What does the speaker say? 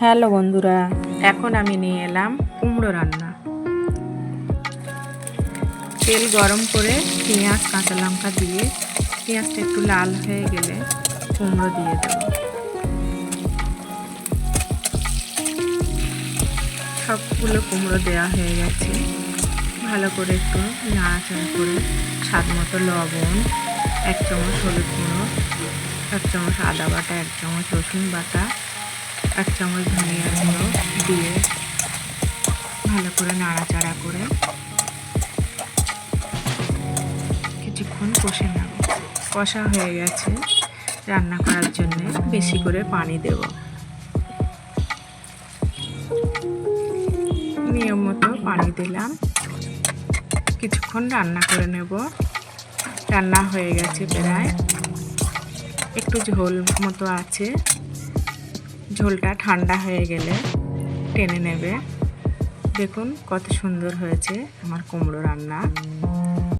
Hello বন্ধুরা, এখন আমি নিয়ে এলাম কুমড়ো রান্না। তেল গরম করে পেঁয়াজ, কাঁচা লঙ্কা দিয়ে পেঁয়াজটা একটু লাল হয়ে গেলে কুমড়ো দিয়ে দেব। সবগুলো কুমড়ো দেওয়া হয়ে গেছে। ভালো করে একটু নাড়াচাড়া করে স্বাদ মতো লবণ, এক চামচ হলুদ গুঁড়ো, এক চামচ আদা বাটা, এক চামচ রসুন বাটা এক চামচ ধনিয়া গুঁড়ো দিয়ে ভালো করে নাড়াচাড়া করে কিছুক্ষণ কষে নেব। কষা হয়ে গেছে। রান্না করার জন্য বেশি করে পানি দেব। নিয়ম মতো পানি দিলাম। কিছুক্ষণ রান্না করে নেব। রান্না হয়ে গেছে প্রায়। একটু ঝোল মতো আছে। ঝোলটা ঠান্ডা হয়ে গেলে টেনে নেবে। দেখুন কত সুন্দর হয়েছে আমার কুমড়ো রান্না।